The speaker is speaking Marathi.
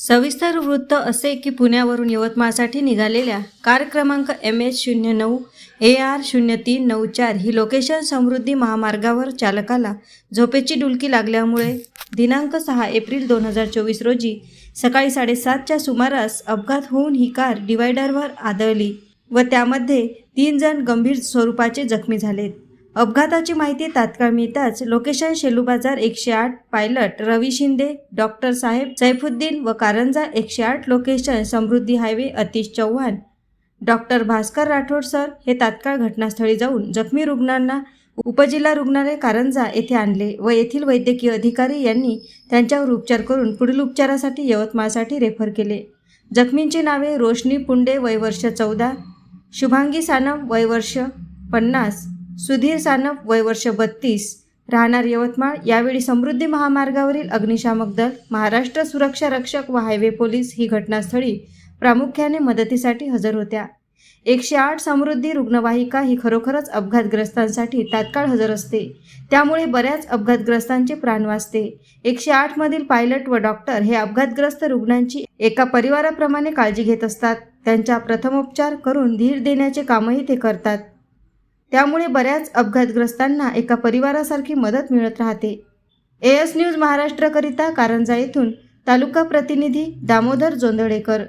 सविस्तर वृत्त असे की पुण्यावरून यवतमाळसाठी निघालेल्या कार क्रमांक एम एच शून्य नऊ ए आर शून्य तीन नऊ चार ही लोकेशन समृद्धी महामार्गावर चालकाला झोपेची डुलकी लागल्यामुळे दिनांक सहा एप्रिल दोन हजार चोवीस रोजी सकाळी साडेसातच्या सुमारास अपघात होऊन ही कार डिवायडरवर आदळली व त्यामध्ये तीन जण गंभीर स्वरूपाचे जखमी झालेत. अपघाताची माहिती तात्काळ मिळताच लोकेशन शेलू बाजार एकशे आठ पायलट रवी शिंदे डॉक्टर साहेब सैफुद्दीन व कारंजा एकशे आठ location Samruddhi highway Atish Chavan. Doctor Bhaskar Rathod sir हे तात्काळ घटनास्थळी जाऊन जखमी रुग्णांना उपजिल्हा रुग्णालय कारंजा येथे आणले व येथील वैद्यकीय अधिकारी यांनी त्यांच्यावर उपचार करून पुढील उपचारासाठी यवतमाळसाठी रेफर केले. जखमींची नावे रोशनी पुंडे वयवर्ष चौदा शुभांगी सानम वयवर्ष पन्नास सुधीर सानप वय वर्ष बत्तीस राहणार यवतमाळ यावेळी समृद्धी महामार्गावरील अग्निशामक दल महाराष्ट्र सुरक्षा रक्षक व हायवे पोलीस ही घटनास्थळी प्रामुख्याने मदतीसाठी हजर होत्या. एकशे आठ समृद्धी रुग्णवाहिका ही खरोखरच अपघातग्रस्तांसाठी तात्काळ हजर असते. त्यामुळे बऱ्याच अपघातग्रस्तांचे प्राण वाचते. एकशे आठमधील पायलट व डॉक्टर हे अपघातग्रस्त रुग्णांची एका परिवाराप्रमाणे काळजी घेत असतात. त्यांच्या प्रथमोपचार करून धीर देण्याचे कामही ते करतात. त्यामुळे बऱ्याच अपघातग्रस्तांना एका परिवारासारखी मदत मिळत राहते. एएस न्यूज महाराष्ट्रकरिता कारंजा येथून तालुका प्रतिनिधी दामोदर जोंदळेकर